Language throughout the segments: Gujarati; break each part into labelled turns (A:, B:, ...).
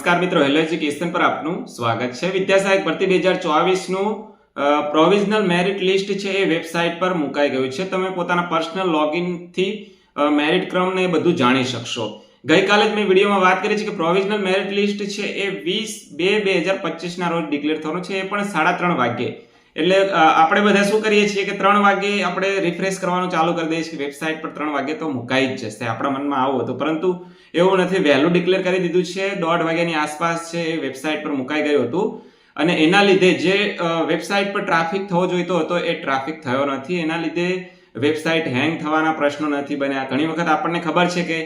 A: નમસ્કાર મિત્રો હેલો એજ્યુકેશન પર આપનું સ્વાગત છે. વિદ્યાસહાયક ભરતી બે હજાર ચોવીસનું પ્રોવિઝનલ મેરિટ લિસ્ટ છે એ વેબસાઇટ પર મુકાઈ ગયું છે. તમે પોતાના પર્સનલ લોગિનથી મેરિટ ક્રમ ને એ બધું જાણી શકશો. ગઈકાલે જ મેં વિડીયોમાં વાત કરી છે કે પ્રોવિઝનલ મેરિટ લિસ્ટ છે એ વીસ બે બે હજાર પચીસના રોજ ડિક્લેર થવાનું છે. એ પણ સાડા ત્રણ વાગ્યે. એટલે આપણે બધા શું કરીએ છીએ કે ત્રણ વાગે આપણે રિફ્રેશ કરવાનું ચાલુ કરી દઈએ છીએ વેબસાઇટ પર ત્રણ વાગે તો મુકાઈ જ જશે, આપણા મનમાં આવું હતું. પરંતુ એવું નથી, વહેલું ડિક્લેર કરી દીધું છે, દોઢ વાગ્યાની આસપાસ છે એ વેબસાઇટ પર મુકાઈ ગયું હતું. અને એના લીધે જે વેબસાઇટ પર ટ્રાફિક થવો જોઈતો હતો એ ટ્રાફિક થયો નથી. એના લીધે વેબસાઇટ હેંગ થવાના પ્રશ્નો નથી બન્યા. ઘણી વખત આપણને ખબર છે કે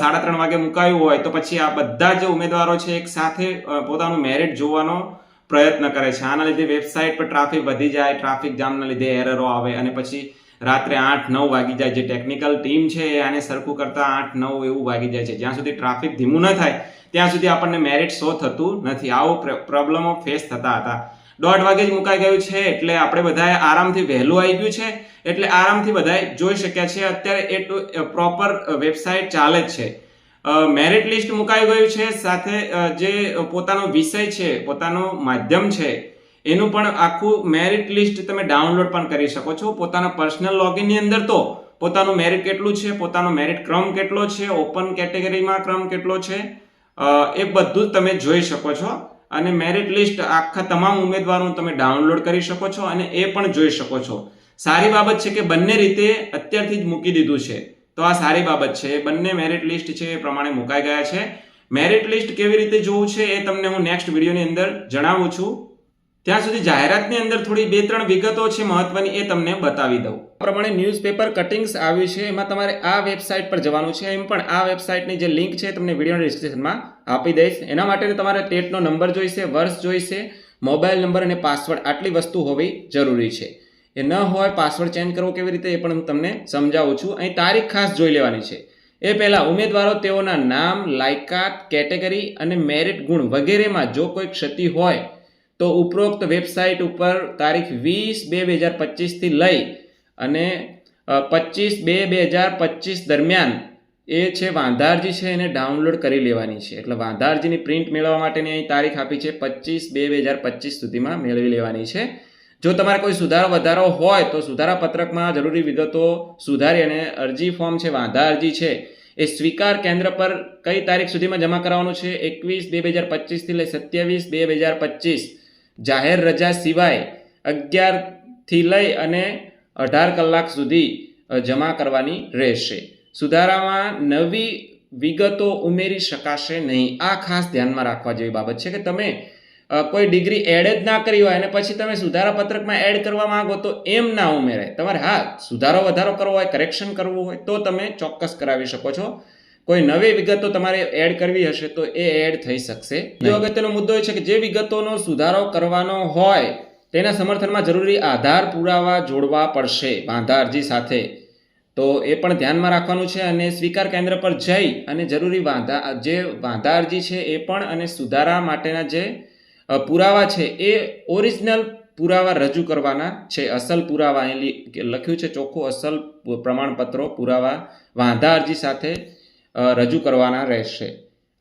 A: સાડા ત્રણ વાગે મુકાયું હોય તો પછી આ બધા જ ઉમેદવારો છે એક સાથે પોતાનું મેરિટ જોવાનો પ્રયત્ન કરે છે. આના લીધે વેબસાઇટ પર ટ્રાફિક વધી જાય, ટ્રાફિક જામના લીધે એરરો આવે અને પછી રાત્રે આઠ નવ વાગી જાય. જે ટેકનિકલ ટીમ છે એ આને સરખું કરતાં આઠ નવ એવું વાગી જાય છે. જ્યાં સુધી ટ્રાફિક ધીમું ન થાય, ત્યાં સુધી આપણને મેરિટ શો થતું નથી. આવો પ્રોબ્લેમો ફેસ થતા હતા. દોઢ વાગે જ મુકાઈ ગયું છે એટલે આપણે બધાએ આરામથી વહેલું આવી ગયું છે. એટલે આરામથી બધાએ જોઈ શક્યા છે અત્યારે એ પ્રોપર વેબસાઇટ ચાલે જ છે. મેરિટ લિસ્ટ મુકાઈ ગયું છે. સાથે જે પોતાનો વિષય છે, પોતાનો માધ્યમ છે, એનું પણ આખું મેરિટ લિસ્ટ તમે ડાઉનલોડ પણ કરી શકો છો. પોતાના પર્સનલ લોગિનની અંદર તો પોતાનું મેરિટ કેટલું છે, પોતાનો મેરિટ ક્રમ કેટલો છે ઓપન કેટેગરીમાં ક્રમ કેટલો છે એ બધું તમે જોઈ શકો છો. અને મેરિટ લિસ્ટ આખા તમામ ઉમેદવારોનું તમે ડાઉનલોડ કરી શકો છો અને એ પણ જોઈ શકો છો. સારી બાબત છે કે બંને રીતે અત્યારથી જ મૂકી દીધું છે. તો આ સારી બાબત છે. બંને મેરિટ લિસ્ટ છે એ પ્રમાણે મુકાઈ ગયા છે. મેરિટ લિસ્ટ કેવી રીતે જોવું છે એ તમને હું નેક્સ્ટ વિડીયોની અંદર જણાવું છું. ત્યાં સુધી જાહેરાતની અંદર થોડી બે ત્રણ વિગતો છે મહત્વની એ તમને બતાવી દઉં. પ્રમાણે ન્યૂઝપેપર કટિંગ્સ આવ્યું છે. એમાં તમારે આ વેબસાઇટ પર જવાનું છે. એમ પણ આ વેબસાઇટની જે લિંક છે તમને વિડીયોના ડિસ્ક્રિપ્શનમાં આપી દઈશ. એના માટે તમારે ટેટનો નંબર જોઈશે, વર્ષ જોઈશે, મોબાઈલ નંબર અને પાસવર્ડ આટલી વસ્તુ હોવી જરૂરી છે. એ ન હોય પાસવર્ડ ચેન્જ કરવો કેવી રીતે એ પણ હું તમને સમજાવું છું. અહીં તારીખ ખાસ જોઈ લેવાની છે. એ પહેલાં ઉમેદવારો તેઓના નામ, લાયકાત, કેટેગરી અને મેરિટ ગુણ વગેરેમાં જો કોઈ ક્ષતિ હોય, તો ઉપરોક્ત વેબસાઇટ ઉપર તારીખ વીસ બે બે હજાર પચીસથી લઈ અને પચીસ બે બે હજાર પચીસ દરમિયાન એ છે વાંધારજી છે એને ડાઉનલોડ કરી લેવાની છે. એટલે વાંધારજીની પ્રિન્ટ મેળવવા માટેની અહીં તારીખ આપી છે પચીસ બે બે હજાર પચીસ સુધીમાં મેળવી લેવાની છે. જો તમારે કોઈ સુધારો વધારો હોય તો સુધારા પત્રકમાં જરૂરી વિગતો સુધારી અને અરજી ફોર્મ છે, વાંધા અરજી છે, એ સ્વીકાર કેન્દ્ર પર કઈ તારીખ સુધીમાં જમા કરાવવાનું છે? એકવીસ બે હજાર પચીસથી લઈ સત્યાવીસ બે હજાર પચીસ. જાહેર રજા સિવાય અગિયારથી લઈ અને અઢાર કલાક સુધી જમા કરવાની રહેશે. સુધારામાં નવી વિગતો ઉમેરી શકાશે નહીં. આ ખાસ ધ્યાનમાં રાખવા જેવી બાબત છે કે તમે કોઈ ડિગ્રી એડ જ ના કરી હોય અને પછી તમે સુધારા પત્રકમાં એડ કરવા માંગો તો એમ ના ઉમેરાય. તમારે હા સુધારો વધારો કરવો હોય કરેક્શન કરવું હોય તો તમે ચોક્કસ કરાવી શકો છો. કોઈ નવી વિગતો તમારે એડ કરવી હશે તો એ એડ થઈ શકશે. બીજો અગત્યનો મુદ્દો એ છે કે જે વિગતોનો સુધારો કરવાનો હોય તેના સમર્થનમાં જરૂરી આધાર પુરાવા જોડવા પડશે વાંધા અરજી સાથે. તો એ પણ ધ્યાનમાં રાખવાનું છે અને સ્વીકાર કેન્દ્ર પર જઈ અને જરૂરી વાંધા જે વાંધા અરજી છે એ પણ અને સુધારા માટેના જે પુરાવા છે એ ઓરિજિનલ પુરાવા રજૂ કરવાના છે. અસલ પુરાવા અહીં લખ્યું છે ચોખ્ખું અસલ પ્રમાણપત્રો પુરાવા વાંધા અરજી સાથે રજૂ કરવાના રહેશે.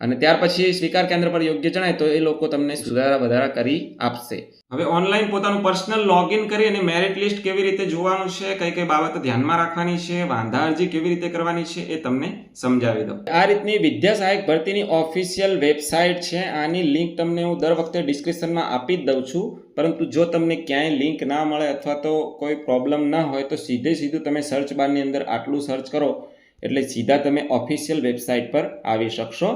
A: અને ત્યાર પછી સ્વીકાર કેન્દ્ર પર યોગ્ય જણાય તો એ લોકો તમને સુધારા વધારા કરી આપશે. હવે ઓનલાઈન પોતાનું પર્સનલ લોગિન કરી અને મેરિટ લિસ્ટ કેવી રીતે જોવાનું છે કઈ કઈ બાબતો ધ્યાનમાં રાખવાની છે વાંધા અરજી કેવી રીતે કરવાની છે એ તમને સમજાવી દઉં. આ રીતની વિદ્યા સહાયક ભરતીની ઓફિશિયલ વેબસાઇટ છે આની લિંક તમને હું દર વખતે ડિસ્ક્રિપ્શનમાં આપી જ દઉં છું. પરંતુ જો તમને ક્યાંય લિંક ના મળે અથવા તો કોઈ પ્રોબ્લેમ ના હોય તો સીધે સીધું તમે સર્ચ બારની અંદર આટલું સર્ચ કરો. એટલે સીધા તમે ઓફિશિયલ વેબસાઇટ પર આવી શકશો.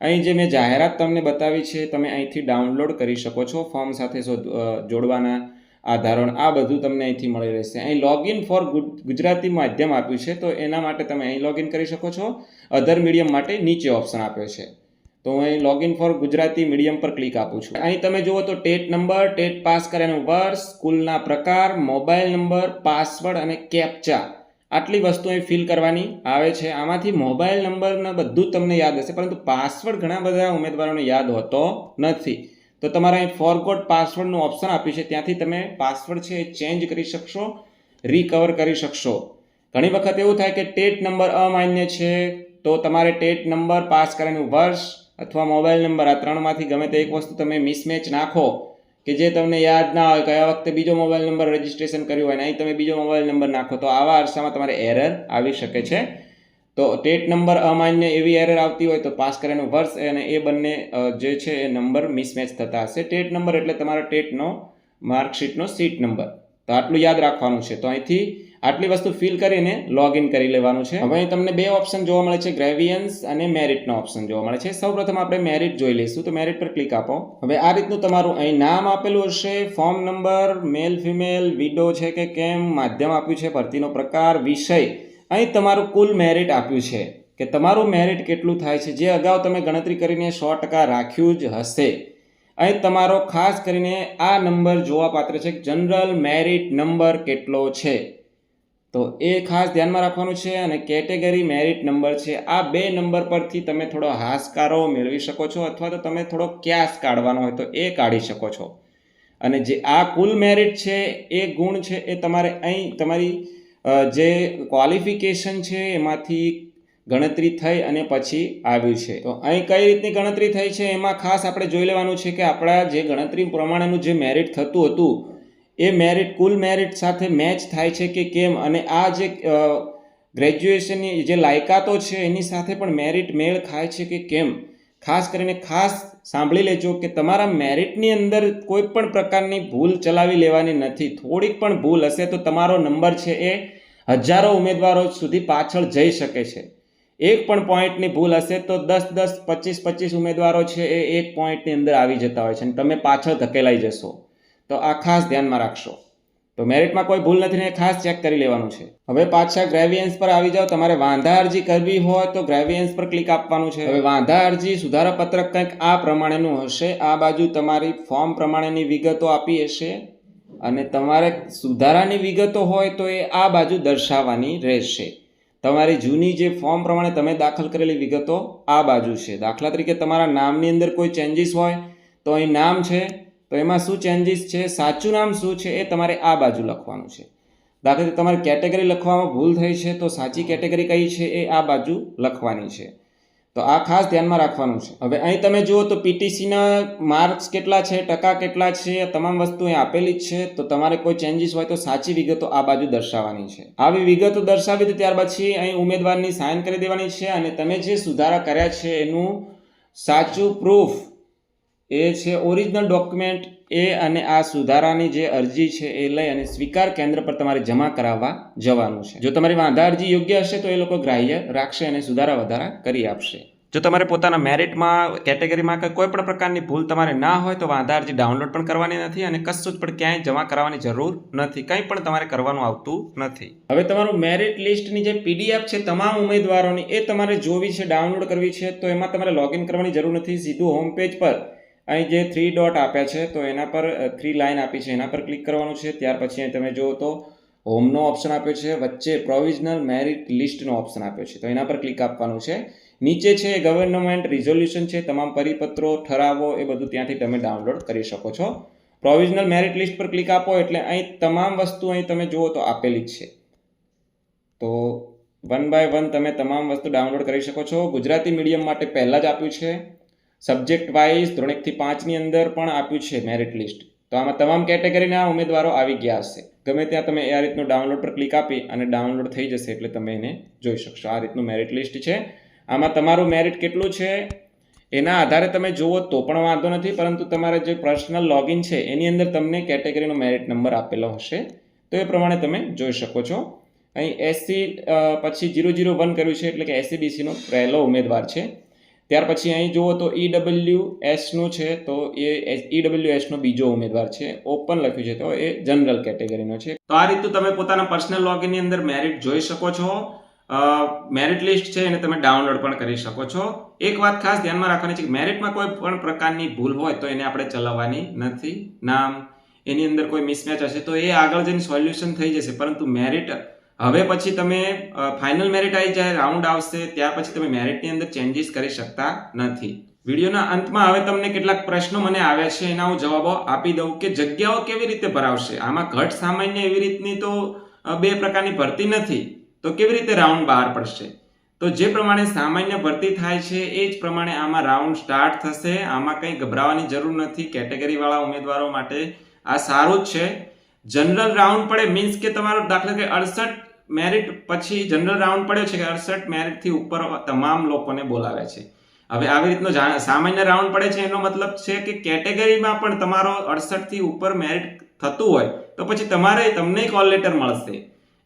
A: અહીં જે મેં જાહેરાત તમને બતાવી છે, તમે અહીંથી ડાઉનલોડ કરી શકો છો. ફોર્મ સાથે જોડવાના આધારણ આ બધું તમને અહીંથી મળી રહેશે. અહીં લોગિન ફોર ગુજરાતી માધ્યમ આપ્યું છે, તો એના માટે તમે અહીં લોગિન કરી શકો છો. અધર મીડિયમ માટે નીચે ઓપ્શન આપ્યો છે. તો હું અહીં લોગિન ફોર ગુજરાતી મીડિયમ પર ક્લિક આપું છું. અહીં તમે જુઓ તો ટેટ નંબર, ટેટ પાસ કર્યાનું વર્ષ સ્કૂલના પ્રકાર, મોબાઈલ નંબર પાસવર્ડ અને કેપ્ચા આટલી વસ્તુ અહીં ફિલ કરવાની આવે છે. આમાંથી મોબાઈલ નંબરને બધું તમને યાદ હશે, પરંતુ પાસવર્ડ ઘણા બધા ઉમેદવારોને યાદ હોતો નથી. તો તમારે અહીં ફોરગોટ પાસવર્ડનું ઓપ્શન આપ્યું છે. ત્યાંથી તમે પાસવર્ડ છે એ ચેન્જ કરી શકશો રિકવર કરી શકશો. ઘણી વખત એવું થાય કે ટેટ નંબર અમાન્ય છે, તો તમારે ટેટ નંબર પાસ કર્યાનું વર્ષ અથવા મોબાઈલ નંબર આ ત્રણમાંથી ગમે તે એક વસ્તુ તમે મિસમેચ નાખો કે જે તમને યાદ ના હોય કયા વખતે બીજો મોબાઈલ નંબર રજિસ્ટ્રેશન કર્યું હોય ને, અહીં તમે બીજો મોબાઈલ નંબર નાખો, તો આવા અરસામાં તમારે એરર આવી શકે છે. તો ટેટ નંબર અમાન્ય એવી એરર આવતી હોય તો પાસ કરેલું વર્ષ અને એ બંને જે છે એ નંબર મિસમેચ થતા હશે. ટેટ નંબર એટલે તમારા ટેટનો માર્કશીટનો સીટ નંબર તો આટલું યાદ રાખવાનું છે. તો અહીંથી આટલી વસ્તુ ફિલ કરીને લોગિન કરી લેવાનું છે. હવે તમને બે ઓપ્શન જોવા મળે છે ગ્રેવિયન્સ અને મેરિટનો ઓપ્શન જોવા મળે છે. સૌપ્રથમ આપણે મેરિટ જોઈ લઈશું, તો મેરિટ પર ક્લિક આપો. હવે આ રીતનું તમારું અહીં નામ આપેલું હશે form number male female widow છે કે કેમ, માધ્યમ આપ્યું છે, ભરતીનો પ્રકાર, વિષય. અહીં તમારું કુલ મેરિટ આપ્યું છે કે તમારું મેરિટ કેટલું થાય છે, જે અગાઉ તમે ગણતરી કરીને સો ટકા રાખ્યું જ હશે. અહીં તમારો ખાસ કરીને આ નંબર જોવા પાત્ર છે જનરલ મેરિટ નંબર કેટલો છે. તો એ ખાસ ધ્યાનમાં રાખવાનું છે અને કેટેગરી મેરિટ નંબર છે. આ બે નંબર પરથી તમે થોડો હાશકારો મેળવી શકો છો અથવા તો તમે થોડો ક્યાસ કાઢવાનો હોય તો એ કાઢી શકો છો. અને જે આ કુલ મેરિટ છે એ ગુણ છે એ તમારે અહીં તમારી જે ક્વોલિફિકેશન છે એમાંથી ગણતરી થઈ અને પછી આવ્યું છે. તો અહીં કઈ રીતની ગણતરી થઈ છે? એમાં ખાસ આપણે જોઈ લેવાનું છે કે આપણા જે ગણતરી પ્રમાણેનું જે મેરિટ થતું હતું એ મેરિટ કુલ મેરિટ સાથે મેચ થાય છે કે કેમ? અને આ જે ગ્રેજ્યુએશનની જે લાયકાતો છે, એની સાથે પણ મેરિટ મેળ ખાય છે કે કેમ? ખાસ કરીને ખાસ સાંભળી લેજો કે તમારા મેરિટની અંદર કોઈ પણ પ્રકારની ભૂલ ચલાવી લેવાની નથી. થોડીક પણ ભૂલ હશે તો તમારો નંબર છે એ હજારો ઉમેદવારો સુધી પાછળ જઈ શકે છે. એક પણ પોઈન્ટની ભૂલ હશે તો દસ દસ, પચીસ પચીસ ઉમેદવારો છે એ એક પોઈન્ટની અંદર આવી જતા હોય છે અને તમે પાછળ ધકેલાઈ જશો. તો આ ખાસ ધ્યાનમાં રાખશો. તો મેરિટમાં કોઈ ભૂલ નથી ને ખાસ ચેક કરી લેવાનું છે. હવે પાછા ગ્રેવિયન્સ પર આવી જાઓ. તમારે વાંધા અરજી કરવી હોય તો ગ્રેવિયન્સ પર ક્લિક આપવાનું છે. હવે વાંધા અરજી સુધારા પત્રક કંઈક આ પ્રમાણેનું હશે. આ બાજુ તમારી ફોર્મ પ્રમાણેની વિગતો આપી હશે. અને તમારે સુધારાની વિગતો હોય તો એ આ બાજુ દર્શાવવાની રહેશે. તમારી જૂની જે ફોર્મ પ્રમાણે તમે દાખલ કરેલી વિગતો આ બાજુ છે. દાખલા તરીકે તમારા નામની અંદર કોઈ ચેન્જીસ હોય તો અહીં નામ છે. તો એમાં શું ચેન્જીસ છે? સાચું નામ શું છે? એ તમારે આ બાજુ લખવાનું છે. દાખલા તરીકે તમારે કેટેગરી લખવામાં ભૂલ થઈ છે, તો સાચી કેટેગરી કઈ છે? એ આ બાજુ લખવાની છે. તો આ ખાસ ધ્યાનમાં રાખવાનું છે. હવે અહીં તમે જુઓ તો પીટીસીના માર્ક્સ કેટલા છે, ટકા કેટલા છે તમામ વસ્તુ અહીં આપેલી જ છે. તો તમારે કોઈ ચેન્જીસ હોય તો સાચી વિગતો આ બાજુ દર્શાવવાની છે. આવી વિગતો દર્શાવી તો ત્યાર પછી અહીં ઉમેદવારની સાઇન કરી દેવાની છે અને તમે જે સુધારા કર્યા છે એનું સાચું પ્રૂફ એ છે ઓરિજિનલ ડોક્યુમેન્ટ એ અને આ સુધારાની જે અરજી છે એ લઈ અને સ્વીકાર કેન્દ્ર પર તમારે જમા કરાવવા જવાનું છે. જો તમારી વાંધા અરજી યોગ્ય હશે તો એ લોકો ગ્રાહ્ય રાખશે અને સુધારા વધારા કરી આપશે. જો તમારે પોતાના મેરિટમાં કેટેગરીમાં કે કોઈ પણ પ્રકારની ભૂલ તમારે ના હોય તો વાંધા અરજી ડાઉનલોડ પણ કરવાની નથી અને કશું જ પણ ક્યાંય જમા કરાવવાની જરૂર નથી. કંઈ પણ તમારે કરવાનું આવતું નથી. હવે તમારું મેરિટ લિસ્ટની જે પીડીએફ છે તમામ ઉમેદવારોની એ તમારે જોવી છે ડાઉનલોડ કરવી છે તો એમાં તમારે લોગિન કરવાની જરૂર નથી. સીધું હોમ પેજ પર અહીં જે થ્રી ડોટ આપ્યા છે, તો એના પર થ્રી લાઇન આપી છે. એના પર ક્લિક કરવાનું છે. ત્યાર પછી અહીં તમે જુઓ તો હોમનો ઓપ્શન આપ્યો છે. વચ્ચે પ્રોવિઝનલ મેરિટ લિસ્ટનો ઓપ્શન આપ્યો છે. તો એના પર ક્લિક આપવાનું છે. નીચે છે ગવર્નમેન્ટ રિઝોલ્યુશન છે. તમામ પરિપત્રો, ઠરાવો એ બધું ત્યાંથી તમે ડાઉનલોડ કરી શકો છો. પ્રોવિઝનલ મેરિટ લિસ્ટ પર ક્લિક આપો એટલે અહીં તમામ વસ્તુ અહીં તમે જુઓ તો આપેલી જ છે. તો વન બાય વન તમે તમામ વસ્તુ ડાઉનલોડ કરી શકો છો. ગુજરાતી મીડિયમ માટે પહેલાં જ આપ્યું છે. સબ્જેક્ટ વાઇઝ ધોરણ એકથી પાંચની અંદર પણ આપ્યું છે મેરિટ લિસ્ટ તો આમાં તમામ કેટેગરીના ઉમેદવારો આવી ગયા હશે. ગમે ત્યાં તમે આ રીતનું ડાઉનલોડ પર ક્લિક આપી અને ડાઉનલોડ થઈ જશે એટલે તમે એને જોઈ શકશો. આ રીતનું મેરિટ લિસ્ટ છે. આમાં તમારું મેરિટ કેટલું છે? એના આધારે તમે જુઓ તો પણ વાંધો નથી, પરંતુ તમારે જે પર્સનલ લોગિન છે, એની અંદર તમને કેટેગરીનો મેરિટ નંબર આપેલો હશે. તો એ પ્રમાણે તમે જોઈ શકો છો. અહીં એસસી પછી જીરો જીરો વન કર્યું છે, એટલે કે એસસીબીસીનો પહેલો ઉમેદવાર છે. ત્યાર પછી અહીં જુઓ તો ઈડબલ્યુ એસનું છે, તો એ ઈડબલ્યુ એસનો બીજો ઉમેદવાર છે. ઓપન લખ્યું છે તો એ જનરલ કેટેગરીનો છે. તો આ રીતનું તમે પોતાના પર્સનલ લોગિનની અંદર મેરિટ જોઈ શકો છો. મેરિટ લિસ્ટ છે એને તમે ડાઉનલોડ પણ કરી શકો છો. એક વાત ખાસ ધ્યાનમાં રાખવાની છે કે મેરિટમાં કોઈ પણ પ્રકારની ભૂલ હોય તો એને આપણે ચલાવવાની નથી. નામ, એની અંદર કોઈ મિસમેચ હશે તો એ આગળ જઈને સોલ્યુશન થઈ જશે. પરંતુ મેરિટ હવે પછી તમે ફાઇનલ મેરિટ આવી જાય રાઉન્ડ આવશે, ત્યાર પછી તમે મેરિટની અંદર ચેન્જીસ કરી શકતા નથી. વિડીયોના અંતમાં હવે તમને કેટલાક પ્રશ્નો મને આવ્યા છે, એના હું જવાબો આપી દઉં કે જગ્યાઓ કેવી રીતે ભરાવશે? આમાં ઘટ સામાન્ય એવી રીતની તો બે પ્રકારની ભરતી નથી. તો કેવી રીતે રાઉન્ડ બહાર પડશે? તો જે પ્રમાણે સામાન્ય ભરતી થાય છે, એ જ પ્રમાણે આમાં રાઉન્ડ સ્ટાર્ટ થશે. આમાં કંઈ ગભરાવાની જરૂર નથી. કેટેગરીવાળા ઉમેદવારો માટે આ સારું જ છે. જનરલ રાઉન્ડ પડે મીન્સ કે તમારો દાખલા કે અડસઠ મેરિટ પછી જનરલ રાઉન્ડ પડ્યો છે કે અડસઠ મેરિટથી ઉપર તમામ લોકોને બોલાવે છે. હવે આવી રીતનો સામાન્ય રાઉન્ડ પડે છે, એનો મતલબ છે કે કેટેગરીમાં પણ તમારો અડસઠથી ઉપર મેરિટ થતું હોય, તો પછી તમારે તમને કોલ લેટર મળશે.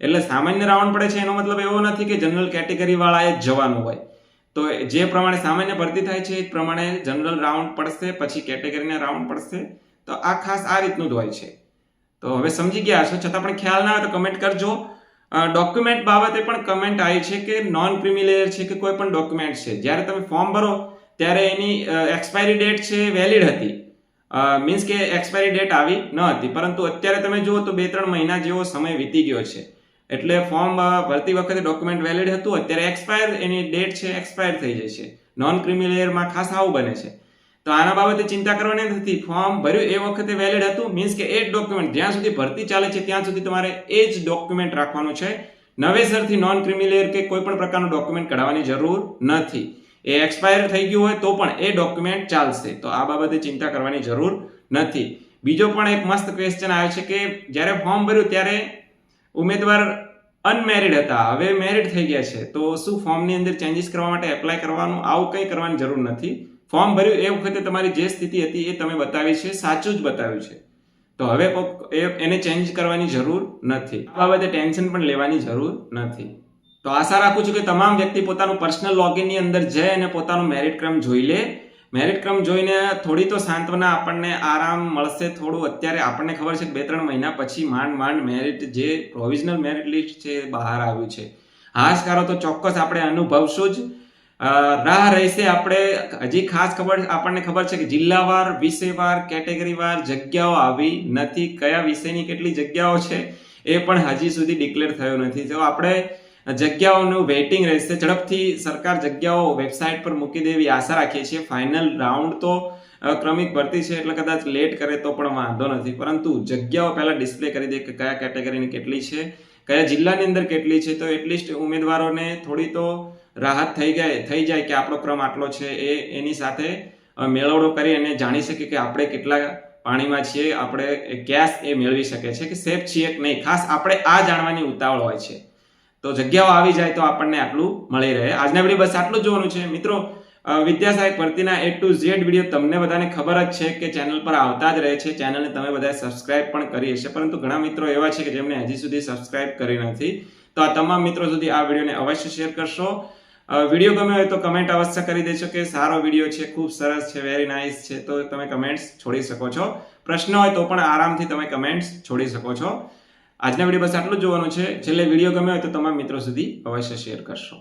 A: એટલે સામાન્ય રાઉન્ડ પડે છે, એનો મતલબ એવો નથી કે જનરલ કેટેગરી વાળાએ જ જવાનું હોય. તો જે પ્રમાણે સામાન્ય ભરતી થાય છે, એ પ્રમાણે જનરલ રાઉન્ડ પડશે, પછી કેટેગરીના રાઉન્ડ પડશે, તો આ ખાસ આ રીતનું જ હોય છે. તો હવે સમજી ગયા છો, છતાં પણ ખ્યાલ ના આવે તો કમેન્ટ કરજો. ડોક્યુમેન્ટ બાબતે પણ કમેન્ટ આવી છે કે નોન ક્રિમિલેયર છે કે કોઈ પણ ડોક્યુમેન્ટ છે. જ્યારે તમે ફોર્મ ભરો, ત્યારે એની એક્સપાયરી ડેટ છે વેલિડ હતી. મીન્સ કે એક્સપાયરી ડેટ આવી ન હતી. પરંતુ અત્યારે તમે જુઓ તો બે ત્રણ મહિના જેવો સમય વીતી ગયો છે. એટલે ફોર્મ ભરતી વખતે ડોક્યુમેન્ટ વેલિડ હતું. અત્યારે એક્સપાયર એની ડેટ છે એક્સપાયર થઈ જાય છે નોન ક્રિમિલેયરમાં ખાસ આવું બને છે. તો આના બાબતે ચિંતા કરવાની નથી. ફોર્મ ભર્યું એ વખતે વેલિડ હતું. મીન્સ કે એ જ ડોક્યુમેન્ટ જ્યાં સુધી ભરતી ચાલે છે, ત્યાં સુધી તમારે એ જ ડોક્યુમેન્ટ રાખવાનું છે. નવેસરથી નોન ક્રિમિલેયર કે કોઈ પણ પ્રકારનું ડોક્યુમેન્ટ કઢાવવાની જરૂર નથી. એ એક્સપાયર થઈ ગયું હોય તો પણ એ ડોક્યુમેન્ટ ચાલશે. તો આ બાબતે ચિંતા કરવાની જરૂર નથી. બીજો પણ એક મસ્ત ક્વેશ્ચન આવે છે કે જ્યારે ફોર્મ ભર્યું ત્યારે ઉમેદવાર અનમેરિડ હતા. હવે મેરિડ થઈ ગયા છે. તો શું ફોર્મની અંદર ચેન્જીસ કરવા માટે એપ્લાય કરવાનું? આવું કંઈ કરવાની જરૂર નથી. ફોર્મ ભર્યું એ વખતે તમારી જે સ્થિતિ હતી એ તમે બતાવી છે, સાચું જ બતાવ્યું છે. તો હવે એને ચેન્જ કરવાની જરૂર નથી. આ બાબતે ટેન્શન પણ લેવાની જરૂર નથી. તો આશા રાખું છું કે તમામ વ્યક્તિ પોતાનું પર્સનલ લોગિનની અંદર જઈ અને પોતાનું મેરિટ ક્રમ જોઈ લે. મેરિટ ક્રમ જોઈને થોડી તો સાંત્વના આપણને આરામ મળશે થોડું. અત્યારે આપણને ખબર છે કે બે ત્રણ મહિના પછી માંડ માંડ મેરિટ જે પ્રોવિઝનલ મેરિટ લિસ્ટ છે બહાર આવ્યું છે. હાશકારો, તો ચોક્કસ આપણે અનુભવશું જ. રાહ રહેશે આપણે. હજી ખાસ ખબર, આપણને ખબર છે કે જિલ્લાવાર વિષયવાર કેટેગરીવાર જગ્યાઓ આવી નથી. કયા વિષયની કેટલી જગ્યાઓ છે એ પણ હજી સુધી ડિક્લેર થયો નથી. જો આપણે જગ્યાઓનું વેઇટિંગ રહેશે. ઝડપથી સરકાર જગ્યાઓ વેબસાઇટ પર મૂકી દેવી આશા રાખીએ છીએ. ફાઇનલ રાઉન્ડ તો ક્રમિક ભરતી છે એટલે કદાચ લેટ કરે તો પણ વાંધો નથી. પરંતુ જગ્યાઓ પહેલાં ડિસ્પ્લે કરી દે કે કયા કેટેગરીની કેટલી છે, કયા જિલ્લાની અંદર કેટલી છે. તો એટલીસ્ટ ઉમેદવારોને થોડી તો રાહત થઈ જાય થઈ જાય કે આપણો ક્રમ આટલો છે એ એની સાથે મેળવડો કરી અને જાણી શકીએ કે આપણે કેટલા પાણીમાં છીએ, આપણે ગેસ એ મેળવી શકે છે કે સેફ છીએ કે નહીં. ખાસ આપણે આ જાણવાની ઉતાવળ હોય છે. તો જગ્યાઓ આવી જાય તો આપણને આટલું મળી રહે. આજના વીડિયો બસ આટલું જોવાનું છે. મિત્રો વિદ્યા સાહેબ ભરતીના એ ટુ ઝેડ વીડિયો તમને બધાને ખબર જ છે કે ચેનલ પર આવતા જ રહે છે. ચેનલને તમે બધાએ સબસ્ક્રાઇબ પણ કરી હશે. પરંતુ ઘણા મિત્રો એવા છે કે જેમને હજી સુધી સબસ્ક્રાઇબ કરી નથી. તો આ તમામ મિત્રો સુધી આ વિડીયોને અવશ્ય શેર કરશો. વીડિયો ગમ્યો હોય તો કમેન્ટ અવશ્ય કરી દેજો કે સારો વીડિયો છે, ખૂબ સરસ છે વેરી નાઇસ છે, તો તમે કમેન્ટ્સ છોડી શકો છો. પ્રશ્ન હોય તો પણ આરામથી તમે કમેન્ટ્સ છોડી શકો છો. આજના વીડિયો બસ આટલું જોવાનું છે. છેલ્લે વીડિયો ગમ્યો હોય તો તમામ મિત્રો સુધી અવશ્ય શેર કરશો.